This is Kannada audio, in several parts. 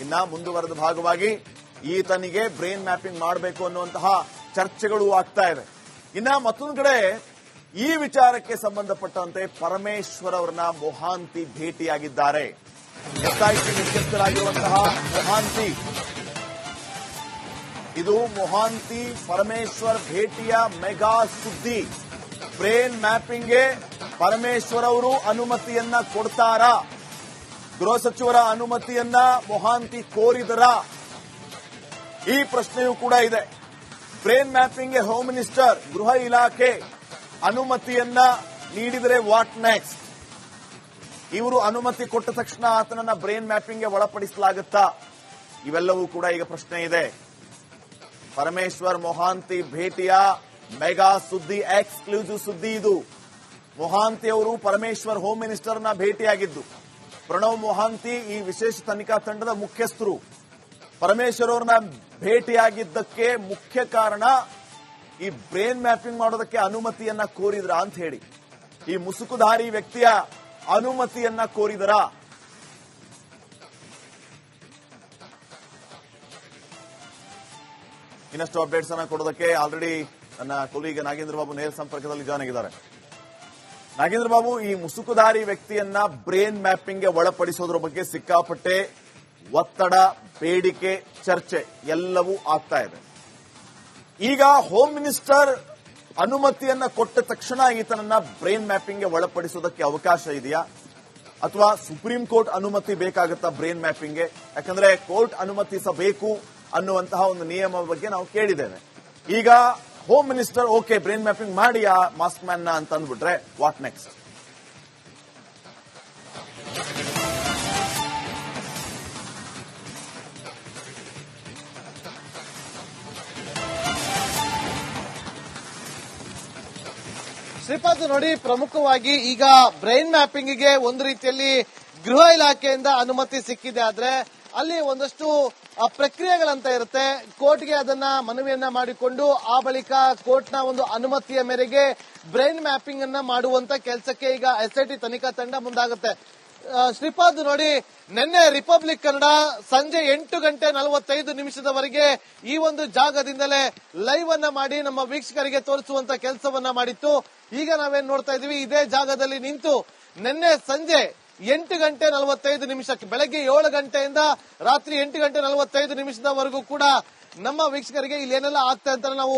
ಇನ್ನ ಮುಂದುವರೆದ ಭಾಗವಾಗಿ ಈತನಿಗೆ ಬ್ರೈನ್ ಮ್ಯಾಪಿಂಗ್ ಮಾಡಬೇಕು ಅನ್ನುವಂತಹ ಚರ್ಚೆಗಳು ಆಗ್ತಾ ಇದೆ. ಇನ್ನ ಮತ್ತೊಂದು ಕಡೆ ಈ ವಿಚಾರಕ್ಕೆ ಸಂಬಂಧಪಟ್ಟಂತೆ ಪರಮೇಶ್ವರ್ ಅವರನ್ನ ಮೊಹಾಂತಿ ಭೇಟಿಯಾಗಿದ್ದಾರೆ. ಎಸ್ಐಟಿ ಮುಖ್ಯಸ್ಥರಾಗಿರುವಂತಹ ಮೊಹಾಂತಿ. ಇದು ಮೊಹಾಂತಿ ಪರಮೇಶ್ವರ್ ಭೇಟಿಯ ಮೆಗಾ ಸುದ್ದಿ. ಬ್ರೈನ್ ಮ್ಯಾಪಿಂಗ್ಗೆ ಪರಮೇಶ್ವರ್ ಅವರು ಅನುಮತಿಯನ್ನ ಕೊಡ್ತಾರಾ? ಗೃಹ ಸಚಿವರ ಅನುಮತಿಯನ್ನ ಮೊಹಾಂತಿ ಕೋರಿದರ ಈ ಪ್ರಶ್ನೆಯೂ ಕೂಡ ಇದೆ. ಬ್ರೇನ್ ಮ್ಯಾಪಿಂಗ್ಗೆ ಹೋಮ್ ಮಿನಿಸ್ಟರ್, ಗೃಹ ಇಲಾಖೆ ಅನುಮತಿಯನ್ನ ನೀಡಿದರೆ ವಾಟ್ ನೆಕ್ಸ್ಟ್? ಇವರು ಅನುಮತಿ ಕೊಟ್ಟ ತಕ್ಷಣ ಆತನನ್ನ ಬ್ರೇನ್ ಮ್ಯಾಪಿಂಗ್ಗೆ ಒಳಪಡಿಸಲಾಗುತ್ತಾ? ಇವೆಲ್ಲವೂ ಕೂಡ ಈಗ ಪ್ರಶ್ನೆ ಇದೆ. ಪರಮೇಶ್ವರ್ ಮೊಹಾಂತಿ ಭೇಟಿಯ ಮೆಗಾ ಸುದ್ದಿ, ಎಕ್ಸ್ಕ್ಲೂಸಿವ್ ಸುದ್ದಿ ಇದು. ಮೊಹಾಂತಿ ಅವರು ಪರಮೇಶ್ವರ್ ಹೋಮ್ ಮಿನಿಸ್ಟರ್ನ ಭೇಟಿಯಾಗಿದ್ದು. ಪ್ರಣವ್ ಮೊಹಾಂತಿ ಈ ವಿಶೇಷ ತನಿಖಾ ತಂಡದ ಮುಖ್ಯಸ್ಥರು. ಪರಮೇಶ್ವರ್ ಅವ್ರನ್ನ ಭೇಟಿಯಾಗಿದ್ದಕ್ಕೆ ಮುಖ್ಯ ಕಾರಣ ಈ ಬ್ರೇನ್ ಮ್ಯಾಪಿಂಗ್ ಮಾಡೋದಕ್ಕೆ ಅನುಮತಿಯನ್ನ ಕೋರಿದ್ರ ಅಂತ ಹೇಳಿ. ಈ ಮುಸುಕುಧಾರಿ ವ್ಯಕ್ತಿಯ ಅನುಮತಿಯನ್ನ ಕೋರಿದರ. ಇನ್ನಷ್ಟು ಅಪ್ಡೇಟ್ಸ್ ಅನ್ನ ಕೊಡೋದಕ್ಕೆ ಆಲ್ರೆಡಿ ನನ್ನ ಕೊಲೀಗ ನಾಗೇಂದ್ರ ಬಾಬು ನೇರ ಸಂಪರ್ಕದಲ್ಲಿ ಜಾಯ್ನ್ ಆಗಿದ್ದಾರೆ. ನಾಗೇಂದ್ರ ಬಾಬು, ಈ ಮುಸುಕುಧಾರಿ ವ್ಯಕ್ತಿಯನ್ನ ಬ್ರೇನ್ ಮ್ಯಾಪಿಂಗ್ಗೆ ಒಳಪಡಿಸೋದ್ರ ಬಗ್ಗೆ ಸಿಕ್ಕಾಪಟ್ಟೆ ಒತ್ತಡ, ಬೇಡಿಕೆ, ಚರ್ಚೆ ಎಲ್ಲವೂ ಆಗ್ತಾ ಇದೆ. ಈಗ ಹೋಮ್ ಮಿನಿಸ್ಟರ್ ಅನುಮತಿಯನ್ನ ಕೊಟ್ಟ ತಕ್ಷಣ ಈತನನ್ನ ಬ್ರೈನ್ ಮ್ಯಾಪಿಂಗ್ಗೆ ಒಳಪಡಿಸೋದಕ್ಕೆ ಅವಕಾಶ ಇದೆಯಾ? ಅಥವಾ ಸುಪ್ರೀಂ ಕೋರ್ಟ್ ಅನುಮತಿ ಬೇಕಾಗುತ್ತಾ ಬ್ರೈನ್ ಮ್ಯಾಪಿಂಗ್ಗೆ? ಯಾಕಂದ್ರೆ ಕೋರ್ಟ್ ಅನುಮತಿಸಬೇಕು ಅನ್ನುವಂತಹ ಒಂದು ನಿಯಮ ಬಗ್ಗೆ ನಾವು ಕೇಳಿದ್ದೇವೆ. ಈಗ home minister okay brain mapping ಮಾಡಿ ಆ ಮಾಸ್ಕ್ ಮ್ಯಾನ್ ಅಂತ ಅಂದ್ಬಿಟ್ರೆ ವಾಟ್ ನೆಕ್ಸ್ಟ್ ಶ್ರೀಪಾದ್ ನೋಡಿ, ಪ್ರಮುಖವಾಗಿ ಈಗ ಬ್ರೈನ್ ಮ್ಯಾಪಿಂಗ್ಗೆ ಒಂದು ರೀತಿಯಲ್ಲಿ ಗೃಹ ಇಲಾಖೆಯಿಂದ ಅನುಮತಿ ಸಿಕ್ಕಿದೆ. ಆದ್ರೆ ಅಲ್ಲಿ ಒಂದಷ್ಟು ಪ್ರಕ್ರಿಯೆಗಳಂತ ಇರುತ್ತೆ. ಕೋರ್ಟ್ಗೆ ಅದನ್ನ ಮನವಿಯನ್ನ ಮಾಡಿಕೊಂಡು ಆ ಬಳಿಕ ಕೋರ್ಟ್ನ ಒಂದು ಅನುಮತಿಯ ಮೇರೆಗೆ ಬ್ರೈನ್ ಮ್ಯಾಪಿಂಗ್ ಅನ್ನ ಮಾಡುವಂತ ಕೆಲಸಕ್ಕೆ ಈಗ ಎಸ್ಐಟಿ ತನಿಖಾ ತಂಡ ಮುಂದಾಗುತ್ತೆ. ಆ, ಶ್ರೀಪಾದ್ ನೋಡಿ ನಿನ್ನೆ ರಿಪಬ್ಲಿಕ್ ಕನ್ನಡ ಸಂಜೆ ಎಂಟು ಗಂಟೆ ನಲವತ್ತೈದು ನಿಮಿಷದವರೆಗೆ ಈ ಒಂದು ಜಾಗದಿಂದಲೇ ಲೈವ್ ಅನ್ನ ಮಾಡಿ ನಮ್ಮ ವೀಕ್ಷಕರಿಗೆ ತೋರಿಸುವಂತ ಕೆಲಸವನ್ನ ಮಾಡಿತ್ತು. ಈಗ ನಾವೇನ್ ನೋಡ್ತಾ ಇದೀವಿ ಇದೇ ಜಾಗದಲ್ಲಿ ನಿಂತು ನಿನ್ನೆ ಸಂಜೆ ಎಂಟು ಗಂಟೆ ನಲವತ್ತೈದು ನಿಮಿಷಕ್ಕೆ, ಬೆಳಗ್ಗೆ ಏಳು ಗಂಟೆಯಿಂದ ರಾತ್ರಿ ಎಂಟು ಗಂಟೆ ನಲವತ್ತೈದು ನಿಮಿಷದವರೆಗೂ ಕೂಡ ನಮ್ಮ ವೀಕ್ಷಕರಿಗೆ ಇಲ್ಲಿ ಏನೆಲ್ಲ ಆಗ್ತಾ ಅಂತ ನಾವು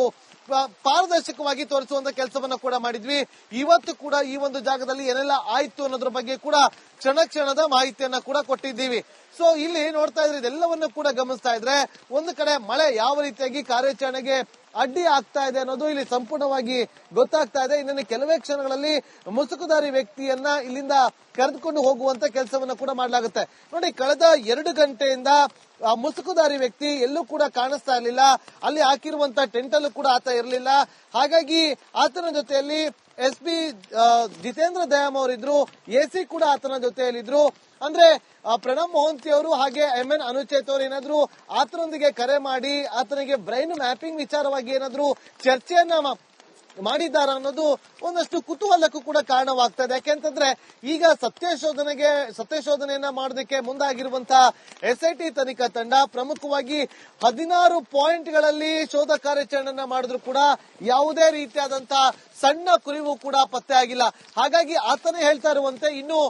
ಪಾರದರ್ಶಕವಾಗಿ ತೋರಿಸುವಂತ ಕೆಲಸವನ್ನ ಕೂಡ ಮಾಡಿದ್ವಿ. ಇವತ್ತು ಕೂಡ ಈ ಒಂದು ಜಾಗದಲ್ಲಿ ಏನೆಲ್ಲ ಆಯ್ತು ಅನ್ನೋದ್ರ ಬಗ್ಗೆ ಕೂಡ ಕ್ಷಣ ಕ್ಷಣದ ಮಾಹಿತಿಯನ್ನ ಕೂಡ ಕೊಟ್ಟಿದ್ದೀವಿ. ಸೊ ಇಲ್ಲಿ ನೋಡ್ತಾ ಇದ್ರೆ ಇದೆಲ್ಲವನ್ನು ಕೂಡ ಗಮನಿಸ್ತಾ ಇದ್ರೆ ಒಂದು ಕಡೆ ಮಳೆ ಯಾವ ರೀತಿಯಾಗಿ ಕಾರ್ಯಾಚರಣೆಗೆ ಅಡ್ಡಿ ಆಗ್ತಾ ಇದೆ ಅನ್ನೋದು ಇಲ್ಲಿ ಸಂಪೂರ್ಣವಾಗಿ ಗೊತ್ತಾಗ್ತಾ ಇದೆ. ಇನ್ನೇನು ಕೆಲವೇ ಕ್ಷಣಗಳಲ್ಲಿ ಮುಸುಕುದಾರಿ ವ್ಯಕ್ತಿಯನ್ನ ಇಲ್ಲಿಂದ ಕರೆದುಕೊಂಡು ಹೋಗುವಂತ ಕೆಲಸವನ್ನ ಕೂಡ ಮಾಡಲಾಗುತ್ತೆ. ನೋಡಿ, ಕಳೆದ ಎರಡು ಗಂಟೆಯಿಂದ ಆ ಮುಸುಕುದಾರಿ ವ್ಯಕ್ತಿ ಎಲ್ಲೂ ಕೂಡ ಕಾಣಿಸ್ತಾ ಇರಲಿಲ್ಲ. ಅಲ್ಲಿ ಹಾಕಿರುವಂತ ಟೆಂಟ್ ಅಲ್ಲೂ ಕೂಡ ಆತ ಇರಲಿಲ್ಲ. ಹಾಗಾಗಿ ಆತನ ಜೊತೆಯಲ್ಲಿ ಎಸ್ ಪಿ ಜಿತೇಂದ್ರ ದಯಾಮ್ ಅವರಿದ್ರು, ಎ ಸಿ ಕೂಡ ಆತನ ಜೊತೆಯಲ್ಲಿದ್ರು. ಅಂದ್ರೆ ಪ್ರಣಬ್ ಮೋಹಂತಿ ಅವರು ಹಾಗೆ ಎಂ ಎನ್ ಅನುಚೇತ್ ಅವರು ಏನಾದ್ರು ಆತನೊಂದಿಗೆ ಕರೆ ಮಾಡಿ, ಆತನಿಗೆ ಬ್ರೈನ್ ಮ್ಯಾಪಿಂಗ್ ವಿಚಾರವಾಗಿ ಏನಾದ್ರು ಚರ್ಚೆಯನ್ನ ಮಾಡಿದ್ದಾರ ಅನ್ನೋದು ಒಂದಷ್ಟು ಕುತೂಹಲಕ್ಕೂ ಕೂಡ ಕಾರಣವಾಗ್ತಾ ಇದೆ ಯಾಕೆಂತಂದ್ರೆ ಈಗ ಸತ್ಯಶೋಧನೆಗೆ, ಸತ್ಯಶೋಧನೆಯನ್ನ ಮಾಡೋದಕ್ಕೆ ಮುಂದಾಗಿರುವಂತಹ ಎಸ್ಐಟಿ ತನಿಖಾ ತಂಡ ಪ್ರಮುಖವಾಗಿ ಹದಿನಾರು ಪಾಯಿಂಟ್ಗಳಲ್ಲಿ ಶೋಧ ಕಾರ್ಯಾಚರಣೆಯನ್ನ ಮಾಡಿದ್ರು ಕೂಡ ಯಾವುದೇ ರೀತಿಯಾದಂತಹ ಸಣ್ಣ ಕುರಿವು ಕೂಡ ಪತ್ತೆ ಆಗಿಲ್ಲ. ಹಾಗಾಗಿ ಆತನೇ ಹೇಳ್ತಾ ಇರುವಂತೆ ಇನ್ನು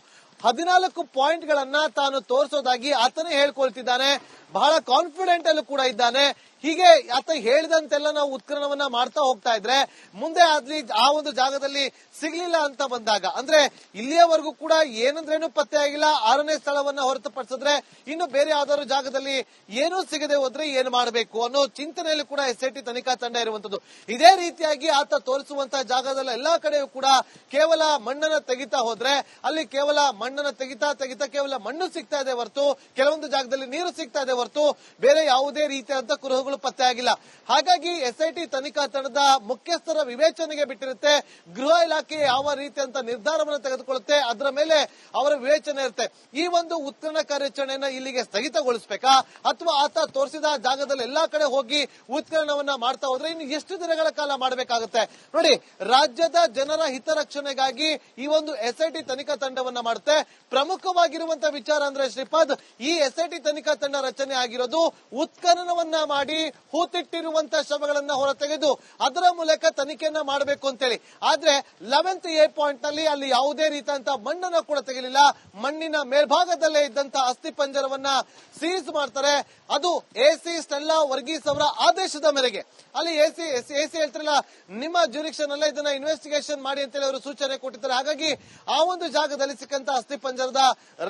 ಹದಿನಾಲ್ಕು ಪಾಯಿಂಟ್ ಗಳನ್ನ ತಾನು ತೋರಿಸೋದಾಗಿ ಆತನೇ ಹೇಳ್ಕೊಳ್ತಿದ್ದಾನೆ. ಬಹಳ ಕಾನ್ಫಿಡೆಂಟ್ ಅಲ್ಲೂ ಕೂಡ ಇದ್ದಾನೆ. ಹೀಗೆ ಆತ ಹೇಳಿದಂತೆಲ್ಲ ನಾವು ಉತ್ಖನನವನ್ನ ಮಾಡ್ತಾ ಹೋಗ್ತಾ ಇದ್ರೆ ಮುಂದೆ ಅಲ್ಲಿ ಆ ಒಂದು ಜಾಗದಲ್ಲಿ ಸಿಗ್ಲಿಲ್ಲ ಅಂತ ಬಂದಾಗ, ಅಂದ್ರೆ ಇಲ್ಲಿಯವರೆಗೂ ಕೂಡ ಏನಂದ್ರೇನು ಪತ್ತೆ ಆಗಿಲ್ಲ, ಆರನೇ ಸ್ಥಳವನ್ನ ಹೊರತುಪಡಿಸಿದ್ರೆ ಇನ್ನು ಬೇರೆ ಯಾವ್ದಾದ್ರು ಜಾಗದಲ್ಲಿ ಏನೂ ಸಿಗದೆ ಹೋದ್ರೆ ಏನು ಮಾಡಬೇಕು ಅನ್ನೋ ಚಿಂತನೆಯಲ್ಲಿ ಕೂಡ ಎಸ್ ಟಿ ತನಿಖಾ ತಂಡ ಇರುವಂತದ್ದು. ಇದೇ ರೀತಿಯಾಗಿ ಆತ ತೋರಿಸುವಂತಹ ಜಾಗದಲ್ಲಿ ಎಲ್ಲಾ ಕಡೆಯೂ ಕೂಡ ಕೇವಲ ಮಣ್ಣನ್ನ ತೆಗಿತಾ ಹೋದ್ರೆ, ಅಲ್ಲಿ ಕೇವಲ ಮಣ್ಣನ್ನ ತೆಗಿತಾ ತೆಗಿತಾ ಕೇವಲ ಮಣ್ಣು ಸಿಗ್ತಾ ಇದೆ ಹೊರತು, ಕೆಲವೊಂದು ಜಾಗದಲ್ಲಿ ನೀರು ಸಿಗ್ತಾ ಇದೆ ಹೊರತು, ಬೇರೆ ಯಾವುದೇ ರೀತಿಯಾದಂತಹ ಕುರುಹುಗಳು ಪತ್ತೆ ಆಗಿಲ್ಲ. ಹಾಗಾಗಿ ಎಸ್ಐಟಿ ತನಿಖಾ ತಂಡದ ಮುಖ್ಯಸ್ಥರ ವಿವೇಚನೆಗೆ ಬಿಟ್ಟಿರುತ್ತೆ. ಗೃಹ ಇಲಾಖೆ ಯಾವ ರೀತಿಯಂತ ನಿರ್ಧಾರವನ್ನು ತೆಗೆದುಕೊಳ್ಳುತ್ತೆ, ಅದರ ಮೇಲೆ ಅವರ ವಿವೇಚನೆ ಇರುತ್ತೆ. ಈ ಒಂದು ಉತ್ಖನನ ಕಾರ್ಯಾಚರಣೆಯನ್ನು ಇಲ್ಲಿಗೆ ಸ್ಥಗಿತಗೊಳಿಸಬೇಕಾ? ಅಥವಾ ಆತ ತೋರಿಸಿದ ಜಾಗದಲ್ಲಿ ಎಲ್ಲಾ ಕಡೆ ಹೋಗಿ ಉತ್ಖನನವನ್ನ ಮಾಡ್ತಾ ಹೋದ್ರೆ ಇನ್ನು ಎಷ್ಟು ದಿನಗಳ ಕಾಲ ಮಾಡಬೇಕಾಗುತ್ತೆ? ನೋಡಿ, ರಾಜ್ಯದ ಜನರ ಹಿತರಕ್ಷಣೆಗಾಗಿ ಈ ಒಂದು ಎಸ್ಐಟಿ ತನಿಖಾ ತಂಡವನ್ನ ಮಾಡುತ್ತೆ. ಪ್ರಮುಖವಾಗಿರುವಂತಹ ವಿಚಾರ ಅಂದ್ರೆ ಶ್ರೀಪಾದ್, ಈ ಎಸ್ಐಟಿ ತನಿಖಾ ತಂಡ ರಚನೆ ಆಗಿರೋದು ಉತ್ಖನನವನ್ನ ಮಾಡಿ ಹೂತಿಟ್ಟಿರುವಂತಹ ಶವಗಳನ್ನ ಹೊರತೆಗೆದು ಅದರ ಮೂಲಕ ತನಿಖೆಯನ್ನ ಮಾಡಬೇಕು ಅಂತೇಳಿ. ಆದ್ರೆ ಲೆವೆಂತ್ ಎ ಪಾಯಿಂಟ್ನಲ್ಲಿ ಅಲ್ಲಿ ಯಾವುದೇ ರೀತಿಯಂತ ಮಣ್ಣನ್ನ ಕೂಡ ತೆಗೆಲಿಲ್ಲ. ಮಣ್ಣಿನ ಮೇಲ್ಭಾಗದಲ್ಲೇ ಇದ್ದಂತಹ ಅಸ್ಥಿ ಪಂಜರವನ್ನ ಸೀಸ್ ಮಾಡ್ತಾರೆ. ಅದು ಎಸಿ ಸ್ಟೆಲ್ಲಾ ವರ್ಗೀಸ್ ಅವರ ಆದೇಶದ ಮೇರೆಗೆ. ಅಲ್ಲಿ ಎಸಿ ಎಸಿ ಹೇಳ್ತಿರಲ್ಲ, ನಿಮ್ಮ ಜುರಿಕ್ಷನ್ ಅಲ್ಲ ಇದನ್ನ ಇನ್ವೆಸ್ಟಿಗೇಷನ್ ಮಾಡಿ ಅಂತೇಳಿ ಅವರು ಸೂಚನೆ ಕೊಟ್ಟಿದ್ದಾರೆ. ಹಾಗಾಗಿ ಆ ಒಂದು ಜಾಗದಲ್ಲಿ ಸಿಕ್ಕಂತ ಪಂಜರದ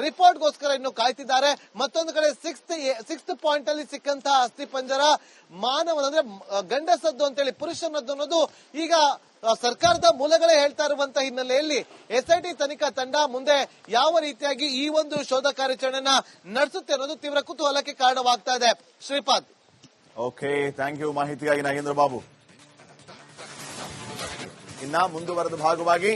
ರಿಪೋರ್ಟ್ಗೋಸ್ಕರ ಇನ್ನು ಕಾಯ್ತಿದ್ದಾರೆ. ಮತ್ತೊಂದು ಕಡೆ ಸಿಕ್ಸ್ತ್ ಸಿಕ್ಸ್ತ್ ಪಾಯಿಂಟ್ ಅಲ್ಲಿ ಸಿಕ್ಕಂತಹ ಅಸ್ಥಿ ಪಂಜರ ಮಾನವನ ಅಂದ್ರೆ ಗಂಡಸದ್ದು ಅಂತೇಳಿ ಪುರುಷನದ್ದು ಅನ್ನೋದು ಈಗ ಸರ್ಕಾರದ ಮೂಲಗಳೇ ಹೇಳ್ತಾ ಇರುವಂತಹ ಹಿನ್ನೆಲೆಯಲ್ಲಿ ಎಸ್ಐಟಿ ತನಿಖಾ ತಂಡ ಮುಂದೆ ಯಾವ ರೀತಿಯಾಗಿ ಈ ಒಂದು ಶೋಧ ಕಾರ್ಯಾಚರಣೆನ ನಡೆಸುತ್ತೆ ಅನ್ನೋದು ತೀವ್ರ ಕುತೂಹಲಕ್ಕೆ ಕಾರಣವಾಗ್ತಾ ಇದೆ. ಶ್ರೀಪಾದ್. Okay, thank you. ಮಾಹಿತಿಗಾಗಿ ನಾಗೇಂದ್ರ ಬಾಬು. ಇನ್ನ ಮುಂದುವರೆದ ಭಾಗವಾಗಿ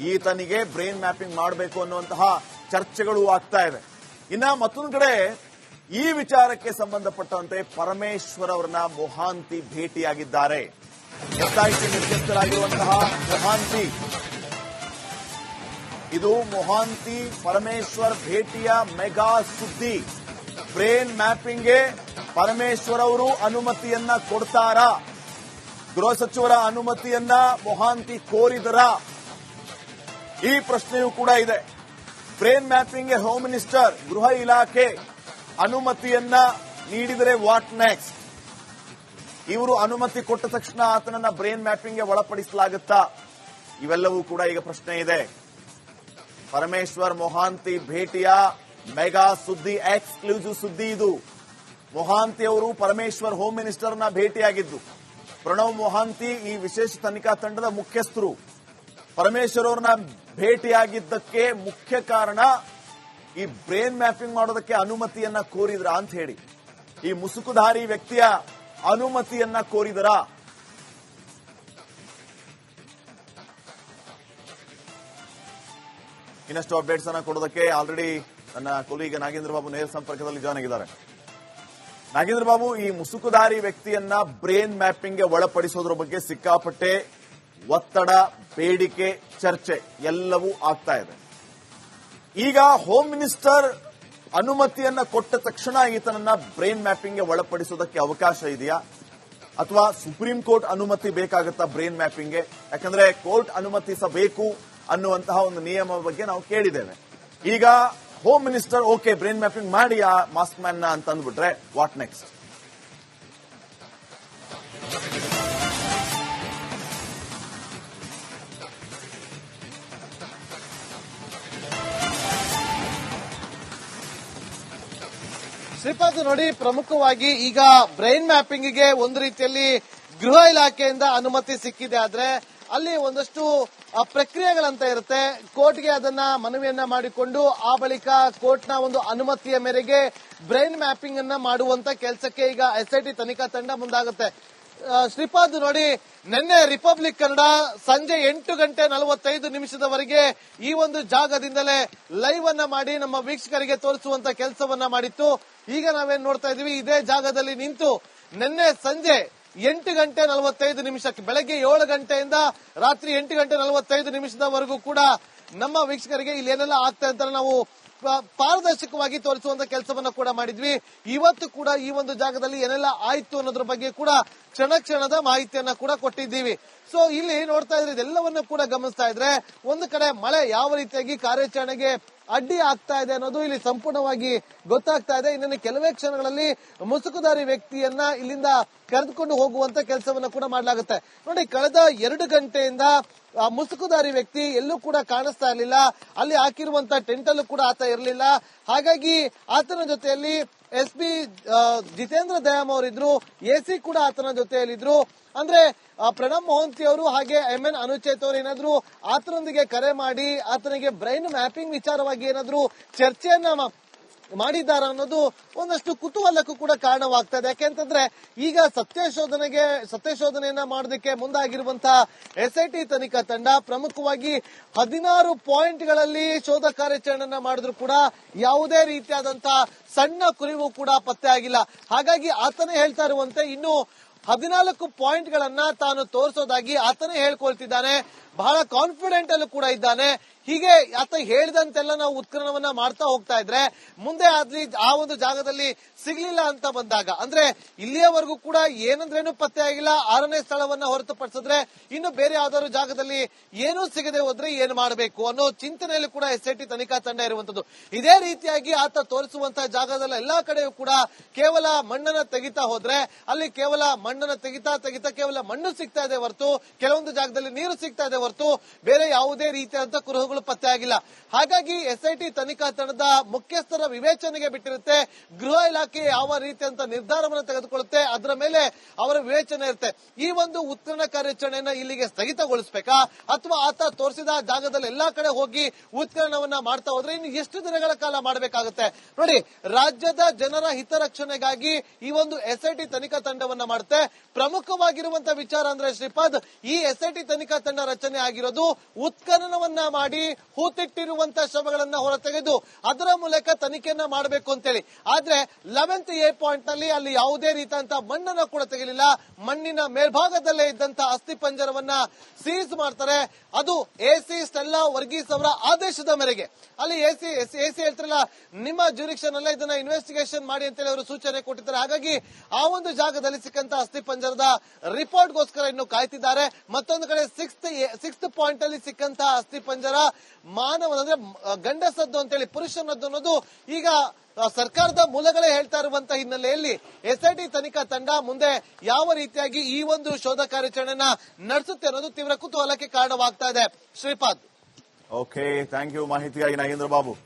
ಈತನಿಗೆ ಬ್ರೈನ್ ಮ್ಯಾಪಿಂಗ್ ಮಾಡಬೇಕು ಅನ್ನುವಂತಹ ಚರ್ಚೆಗಳು ಆಗ್ತಾ ಇವೆ ಇನ್ನ ಮತ್ತೊಂದು ಕಡೆ ಈ ವಿಚಾರಕ್ಕೆ ಸಂಬಂಧಪಟ್ಟಂತೆ ಪರಮೇಶ್ವರ್ ಅವರನ್ನ ಮೊಹಾಂತಿ ಭೇಟಿಯಾಗಿದ್ದಾರೆ. ಎಸ್ಐಟಿ ನಿರ್ದೇಶಕರಾಗಿರುವಂತಹ ಮೊಹಾಂತಿ. ಇದು ಮೊಹಾಂತಿ ಪರಮೇಶ್ವರ್ ಭೇಟಿಯ ಮೆಗಾ ಸುದ್ದಿ. ಬ್ರೇನ್ ಮ್ಯಾಪಿಂಗ್ಗೆ ಪರಮೇಶ್ವರ್ ಅವರು ಅನುಮತಿಯನ್ನ ಕೊಡ್ತಾರಾ? ಗೃಹ ಸಚಿವರ ಅನುಮತಿಯನ್ನ ಮೊಹಾಂತಿ ಕೋರಿದರ? ಈ ಪ್ರಶ್ನೆಯೂ ಕೂಡ ಇದೆ. ಬ್ರೇನ್ ಮ್ಯಾಪಿಂಗ್ಗೆ ಹೋಮ್ ಮಿನಿಸ್ಟರ್ ಗೃಹ ಇಲಾಖೆ ಅನುಮತಿಯನ್ನ ನೀಡಿದರೆ ವಾಟ್ ನೆಕ್ಸ್ಟ್ ಇವರು ಅನುಮತಿ ಕೊಟ್ಟ ತಕ್ಷಣ ಆತನನ್ನ ಬ್ರೇನ್ ಮ್ಯಾಪಿಂಗ್ಗೆ ಒಳಪಡಿಸಲಾಗುತ್ತಾ? ಇವೆಲ್ಲವೂ ಕೂಡ ಈಗ ಪ್ರಶ್ನೆ ಇದೆ. ಪರಮೇಶ್ವರ್ ಮೊಹಾಂತಿ ಭೇಟಿಯ ಮೆಗಾ ಸುದ್ದಿ ಎಕ್ಸ್ಕ್ಲೂಸಿವ್ ಸುದ್ದಿ ಇದು. ಮೊಹಾಂತಿ ಅವರು ಪರಮೇಶ್ವರ್ ಹೋಮ್ ಮಿನಿಸ್ಟರ್ನ ಭೇಟಿಯಾಗಿದ್ದು. ಪ್ರಣವ್ ಮೊಹಾಂತಿ ಈ ವಿಶೇಷ ತನಿಖಾ ತಂಡದ ಮುಖ್ಯಸ್ಥರು. ಪರಮೇಶ್ವರ್ ಅವರನ್ನ ಭೇಟಿಯಾಗಿದ್ದಕ್ಕೆ ಮುಖ್ಯ ಕಾರಣ ಈ ಬ್ರೇನ್ ಮ್ಯಾಪಿಂಗ್ ಮಾಡೋದಕ್ಕೆ ಅನುಮತಿಯನ್ನ ಕೋರಿದ್ರ ಅಂತ ಹೇಳಿ. ಈ ಮುಸುಕುಧಾರಿ ವ್ಯಕ್ತಿಯ ಅನುಮತಿಯನ್ನ ಕೋರಿದರ? ಇನ್ನಷ್ಟು ಅಪ್ಡೇಟ್ಸ್ ಅನ್ನ ಕೊಡೋದಕ್ಕೆ ಆಲ್ರೆಡಿ ನನ್ನ ಕೊಲೀಗ ನಾಗೇಂದ್ರ ಬಾಬು ನೇರ ಸಂಪರ್ಕದಲ್ಲಿ ಜಾಯ್ನ್ ಆಗಿದ್ದಾರೆ. ನಾಗೇಂದ್ರ ಬಾಬು, ಈ ಮುಸುಕುಧಾರಿ ವ್ಯಕ್ತಿಯನ್ನ ಬ್ರೇನ್ ಮ್ಯಾಪಿಂಗ್ಗೆ ಒಳಪಡಿಸೋದ್ರ ಬಗ್ಗೆ ಸಿಕ್ಕಾಪಟ್ಟೆ ಒತ್ತಡ, ಬೇಡಿಕೆ, ಚರ್ಚೆ ಎಲ್ಲವೂ ಆಗ್ತಾ ಇದೆ. ಈಗ ಹೋಮ್ ಮಿನಿಸ್ಟರ್ ಅನುಮತಿಯನ್ನ ಕೊಟ್ಟ ತಕ್ಷಣ ಈತನನ್ನ ಬ್ರೈನ್ ಮ್ಯಾಪಿಂಗ್ಗೆ ಒಳಪಡಿಸೋದಕ್ಕೆ ಅವಕಾಶ ಇದೆಯಾ? ಅಥವಾ ಸುಪ್ರೀಂ ಕೋರ್ಟ್ ಅನುಮತಿ ಬೇಕಾಗುತ್ತಾ ಬ್ರೈನ್ ಮ್ಯಾಪಿಂಗ್ಗೆ ಯಾಕಂದ್ರೆ ಕೋರ್ಟ್ ಅನುಮತಿಸಬೇಕು ಅನ್ನುವಂತಹ ಒಂದು ನಿಯಮ ಬಗ್ಗೆ ನಾವು ಕೇಳಿದ್ದೇವೆ. ಈಗ home minister okay brain mapping ಮಾಡಿ ಆ ಮಾಸ್ಕ್ ಮ್ಯಾನ್ನ ಅಂತ ಅಂದ್ಬಿಟ್ರೆ ವಾಟ್ ನೆಕ್ಸ್ಟ್ ಶ್ರೀಪಾದ್ ನೋಡಿ, ಪ್ರಮುಖವಾಗಿ ಈಗ ಬ್ರೈನ್ ಮ್ಯಾಪಿಂಗ್ಗೆ ಒಂದು ರೀತಿಯಲ್ಲಿ ಗೃಹ ಇಲಾಖೆಯಿಂದ ಅನುಮತಿ ಸಿಕ್ಕಿದೆ ಆದ್ರೆ ಅಲ್ಲಿ ಒಂದಷ್ಟು ಪ್ರಕ್ರಿಯೆಗಳಂತ ಇರುತ್ತೆ. ಕೋರ್ಟ್ಗೆ ಅದನ್ನ ಮನವಿಯನ್ನ ಮಾಡಿಕೊಂಡು ಆ ಬಳಿಕ ಕೋರ್ಟ್ನ ಒಂದು ಅನುಮತಿಯ ಮೇರೆಗೆ ಬ್ರೈನ್ ಮ್ಯಾಪಿಂಗ್ ಅನ್ನ ಮಾಡುವಂತ ಕೆಲಸಕ್ಕೆ ಈಗ ಎಸ್ಐಟಿ ತನಿಖಾ ತಂಡ ಮುಂದಾಗುತ್ತೆ. ಶ್ರೀಪಾದ್ ನೋಡಿ, ನಿನ್ನೆ ರಿಪಬ್ಲಿಕ್ ಕನ್ನಡ ಸಂಜೆ ಎಂಟು ಗಂಟೆ ನಲವತ್ತೈದು ನಿಮಿಷದವರೆಗೆ ಈ ಒಂದು ಜಾಗದಿಂದಲೇ ಲೈವ್ ಅನ್ನ ಮಾಡಿ ನಮ್ಮ ವೀಕ್ಷಕರಿಗೆ ತೋರಿಸುವಂತ ಕೆಲಸವನ್ನ ಮಾಡಿತ್ತು. ಈಗ ನಾವೇನ್ ನೋಡ್ತಾ ಇದೀವಿ, ಇದೇ ಜಾಗದಲ್ಲಿ ನಿಂತು ನಿನ್ನೆ ಸಂಜೆ ಎಂಟು ಗಂಟೆ ನಲವತ್ತೈದು ನಿಮಿಷಕ್ಕೆ, ಬೆಳಗ್ಗೆ ಏಳು ಗಂಟೆಯಿಂದ ರಾತ್ರಿ ಎಂಟು ಗಂಟೆ ನಲವತ್ತೈದು ನಿಮಿಷದವರೆಗೂ ಕೂಡ ನಮ್ಮ ವೀಕ್ಷಕರಿಗೆ ಇಲ್ಲಿ ಏನೆಲ್ಲ ಆಗ್ತಾ ಅಂತ ನಾವು ಪಾರದರ್ಶಕವಾಗಿ ತೋರಿಸುವಂತ ಕೆಲಸವನ್ನ ಕೂಡ ಮಾಡಿದ್ವಿ. ಇವತ್ತು ಕೂಡ ಈ ಒಂದು ಜಾಗದಲ್ಲಿ ಏನೆಲ್ಲ ಆಯ್ತು ಅನ್ನೋದ್ರ ಬಗ್ಗೆ ಕೂಡ ಕ್ಷಣ ಕ್ಷಣದ ಮಾಹಿತಿಯನ್ನ ಕೂಡ ಕೊಟ್ಟಿದ್ದೀವಿ. ಸೊ ಇಲ್ಲಿ ನೋಡ್ತಾ ಇದ್ರೆ ಇದೆಲ್ಲವನ್ನ ಕೂಡ ಗಮನಿಸ್ತಾ ಇದ್ರೆ ಒಂದು ಕಡೆ ಮಳೆ ಯಾವ ರೀತಿಯಾಗಿ ಕಾರ್ಯಾಚರಣೆಗೆ ಅಡ್ಡಿ ಆಗ್ತಾ ಇದೆ ಅನ್ನೋದು ಇಲ್ಲಿ ಸಂಪೂರ್ಣವಾಗಿ ಗೊತ್ತಾಗ್ತಾ ಇದೆ. ಇನ್ನೇನು ಕೆಲವೇ ಕ್ಷಣಗಳಲ್ಲಿ ಮುಸುಕುದಾರಿ ವ್ಯಕ್ತಿಯನ್ನ ಇಲ್ಲಿಂದ ಕರೆದುಕೊಂಡು ಹೋಗುವಂತ ಕೆಲಸವನ್ನ ಕೂಡ ಮಾಡಲಾಗುತ್ತೆ. ನೋಡಿ, ಕಳೆದ ಎರಡು ಗಂಟೆಯಿಂದ ಮುಸುಕುದಾರಿ ವ್ಯಕ್ತಿ ಎಲ್ಲೂ ಕೂಡ ಕಾಣಿಸ್ತಾ ಇರಲಿಲ್ಲ. ಅಲ್ಲಿ ಹಾಕಿರುವಂತ ಟೆಂಟ್ ಅಲ್ಲೂ ಕೂಡ ಆತ ಇರಲಿಲ್ಲ. ಹಾಗಾಗಿ ಆತನ ಜೊತೆಯಲ್ಲಿ ಎಸ್ ಪಿ ಜಿತೇಂದ್ರ ದಯಾಮ್ ಅವರಿದ್ರು, ಎ ಸಿ ಕೂಡ ಆತನ ಜೊತೆಯಲ್ಲಿದ್ರು. ಅಂದ್ರೆ ಪ್ರಣಬ್ ಮೊಹಂತಿ ಅವರು ಹಾಗೆ ಎಂ ಎನ್ ಅನುಚೇತ್ ಅವರು ಏನಾದ್ರು ಆತನೊಂದಿಗೆ ಕರೆ ಮಾಡಿ, ಆತನಿಗೆ ಬ್ರೈನ್ ಮ್ಯಾಪಿಂಗ್ ವಿಚಾರವಾಗಿ ಏನಾದ್ರು ಚರ್ಚೆಯನ್ನ ಮಾಡಿದ್ದಾರ ಅನ್ನೋದು ಒಂದಷ್ಟು ಕುತೂಹಲಕ್ಕೂ ಕೂಡ ಕಾರಣವಾಗ್ತಾ ಇದೆ ಯಾಕೆಂತಂದ್ರೆ ಈಗ ಸತ್ಯಶೋಧನೆಗೆ, ಸತ್ಯಶೋಧನೆಯನ್ನ ಮಾಡೋದಕ್ಕೆ ಮುಂದಾಗಿರುವಂತಹ ಎಸ್ಐಟಿ ತನಿಖಾ ತಂಡ ಪ್ರಮುಖವಾಗಿ ಹದಿನಾರು ಪಾಯಿಂಟ್ಗಳಲ್ಲಿ ಶೋಧ ಕಾರ್ಯಾಚರಣೆಯನ್ನ ಮಾಡಿದ್ರು ಕೂಡ ಯಾವುದೇ ರೀತಿಯಾದಂತಹ ಸಣ್ಣ ಕುರಿವು ಕೂಡ ಪತ್ತೆ ಆಗಿಲ್ಲ. ಹಾಗಾಗಿ ಆತನೇ ಹೇಳ್ತಾ ಇರುವಂತೆ ಇನ್ನು ಹದಿನಾಲ್ಕು ಪಾಯಿಂಟ್ ಗಳನ್ನ ತಾನು ತೋರಿಸೋದಾಗಿ ಆತನೇ ಹೇಳ್ಕೊಳ್ತಿದ್ದಾನೆ. ಬಹಳ ಕಾನ್ಫಿಡೆಂಟ್ ಅಲ್ಲೂ ಕೂಡ ಇದ್ದಾನೆ. ಹೀಗೆ ಆತ ಹೇಳಿದಂತೆಲ್ಲ ನಾವು ಉತ್ಖನನವನ್ನ ಮಾಡ್ತಾ ಹೋಗ್ತಾ ಇದ್ರೆ, ಮುಂದೆ ಅಲ್ಲಿ ಆ ಒಂದು ಜಾಗದಲ್ಲಿ ಸಿಗ್ಲಿಲ್ಲ ಅಂತ ಬಂದಾಗ, ಅಂದ್ರೆ ಇಲ್ಲಿಯವರೆಗೂ ಕೂಡ ಏನಂದ್ರೇನು ಪತ್ತೆ ಆಗಿಲ್ಲ, ಆರನೇ ಸ್ಥಳವನ್ನ ಹೊರತುಪಡಿಸಿದ್ರೆ ಇನ್ನು ಬೇರೆ ಯಾವ್ದಾದ್ರು ಜಾಗದಲ್ಲಿ ಏನೂ ಸಿಗದೆ ಹೋದ್ರೆ ಏನ್ ಮಾಡಬೇಕು ಅನ್ನೋ ಚಿಂತನೆಯಲ್ಲಿ ಕೂಡ ಎಸ್ ಟಿ ತನಿಖಾ ತಂಡ ಇರುವಂತದ್ದು. ಇದೇ ರೀತಿಯಾಗಿ ಆತ ತೋರಿಸುವಂತಹ ಜಾಗದಲ್ಲ ಎಲ್ಲಾ ಕಡೆಯೂ ಕೂಡ ಕೇವಲ ಮಣ್ಣನ್ನ ತೆಗಿತಾ ಹೋದ್ರೆ, ಅಲ್ಲಿ ಕೇವಲ ಮಣ್ಣನ್ನ ತೆಗಿತಾ ತೆಗಿತಾ ಕೇವಲ ಮಣ್ಣು ಸಿಗ್ತಾ ಇದೆ ಹೊರತು, ಕೆಲವೊಂದು ಜಾಗದಲ್ಲಿ ನೀರು ಸಿಗ್ತಾ ಇದೆ ಹೊರತು ಬೇರೆ ಯಾವುದೇ ರೀತಿಯಾದಂತಹ ಕುರುಹುಗಳು ಪತ್ತೆ ಆಗಿಲ್ಲ. ಹಾಗಾಗಿ ಎಸ್ಐಟಿ ತನಿಖಾ ತಂಡದ ಮುಖ್ಯಸ್ಥರ ವಿವೇಚನೆಗೆ ಬಿಟ್ಟಿರುತ್ತೆ. ಗೃಹ ಇಲಾಖೆ ಯಾವ ರೀತಿಯಂತ ನಿರ್ಧಾರವನ್ನು ತೆಗೆದುಕೊಳ್ಳುತ್ತೆ, ಅದರ ಮೇಲೆ ಅವರ ವಿವೇಚನೆ ಇರುತ್ತೆ. ಈ ಒಂದು ಉತ್ಖನನ ಕಾರ್ಯಾಚರಣೆಯನ್ನ ಇಲ್ಲಿಗೆ ಸ್ಥಗಿತಗೊಳಿಸಬೇಕಾ? ಅಥವಾ ಆತ ತೋರಿಸಿದ ಜಾಗದಲ್ಲಿ ಎಲ್ಲಾ ಕಡೆ ಹೋಗಿ ಉತ್ಖನನವನ್ನ ಮಾಡ್ತಾ ಹೋದ್ರೆ ಇನ್ನು ಎಷ್ಟು ದಿನಗಳ ಕಾಲ ಮಾಡಬೇಕಾಗುತ್ತೆ? ನೋಡಿ, ರಾಜ್ಯದ ಜನರ ಹಿತರಕ್ಷಣೆಗಾಗಿ ಈ ಒಂದು ಎಸ್ಐಟಿ ತನಿಖಾ ತಂಡವನ್ನ ಮಾಡುತ್ತೆ. ಪ್ರಮುಖವಾಗಿರುವಂತಹ ವಿಚಾರ ಅಂದ್ರೆ ಶ್ರೀಪಾದ್, ಈ ಎಸ್ಐಟಿ ತನಿಖಾ ತಂಡ ರಚನೆ ಆಗಿರೋದು ಉತ್ಖನನವನ್ನ ಮಾಡಿ ಹೂತಿಟ್ಟಿರುವಂತಹ ಶವಗಳನ್ನ ಹೊರತೆಗೆದು ಅದರ ಮೂಲಕ ತನಿಖೆಯನ್ನ ಮಾಡಬೇಕು ಅಂತೇಳಿ. ಆದ್ರೆ ಲೆವೆಂತ್ ಎ ಪಾಯಿಂಟ್ನಲ್ಲಿ ಅಲ್ಲಿ ಯಾವುದೇ ರೀತಿಯಂತಹ ಮಣ್ಣನ್ನ ಕೂಡ ತೆಗೆಲಿಲ್ಲ. ಮಣ್ಣಿನ ಮೇಲ್ಭಾಗದಲ್ಲೇ ಇದ್ದಂತಹ ಅಸ್ಥಿ ಪಂಜರವನ್ನ ಸೀಸ್ ಮಾಡ್ತಾರೆ. ಅದು ಎಸಿ ಸ್ಟೆಲ್ಲಾ ವರ್ಗೀಸ್ ಅವರ ಆದೇಶದ ಮೇರೆಗೆ. ಅಲ್ಲಿ ಎಸಿ ಎಸಿ ಹೇಳ್ತಿರಲ್ಲ, ನಿಮ್ಮ ಜುರಿಕ್ಷನ್ ಅಲ್ಲೇ ಇದನ್ನ ಇನ್ವೆಸ್ಟಿಗೇಷನ್ ಮಾಡಿ ಅಂತೇಳಿ ಅವರು ಸೂಚನೆ ಕೊಟ್ಟಿದ್ದಾರೆ. ಹಾಗಾಗಿ ಆ ಒಂದು ಜಾಗದಲ್ಲಿ ಸಿಕ್ಕಂತ ಅಸ್ಥಿ ಪಂಜರದ ರಿಪೋರ್ಟ್ಗೋಸ್ಕರ ಇನ್ನು ಕಾಯ್ತಿದ್ದಾರೆ. ಮತ್ತೊಂದು ಕಡೆ ಸಿಕ್ಸ್ತ್ ಸಿಕ್ಸ್ತ್ ಪಾಯಿಂಟ್ ಅಲ್ಲಿ ಸಿಕ್ಕಂತಹ ಅಸ್ಥಿ ಪಂಜರ. ಮಾನವ ಅಂದ್ರೆ ಮ- ಗಂಡಸದ್ದು ಅಂತೇಳಿ, ಪುರುಷನದ್ದು ಅನ್ನೋದು ಈಗ ಸರ್ಕಾರದ ಮೂಲಗಳೇ ಹೇಳ್ತಾ ಇರುವಂತಹ ಹಿನ್ನೆಲೆಯಲ್ಲಿ ಎಸ್ಐಟಿ ತನಿಖಾ ತಂಡ ಮುಂದೆ ಯಾವ ರೀತಿಯಾಗಿ ಈ ಒಂದು ಶೋಧ ಕಾರ್ಯಾಚರಣೆನ ನಡೆಸುತ್ತೆ ಅನ್ನೋದು ತೀವ್ರ ಕುತೂಹಲಕ್ಕೆ ಕಾರಣವಾಗ್ತಾ ಇದೆ. ಶ್ರೀಪಾದ್. ಓಕೆ ಥ್ಯಾಂಕ್ ಯು ಮಾಹಿತಿಗಾಗಿ ನಾಗೇಂದ್ರ ಬಾಬು.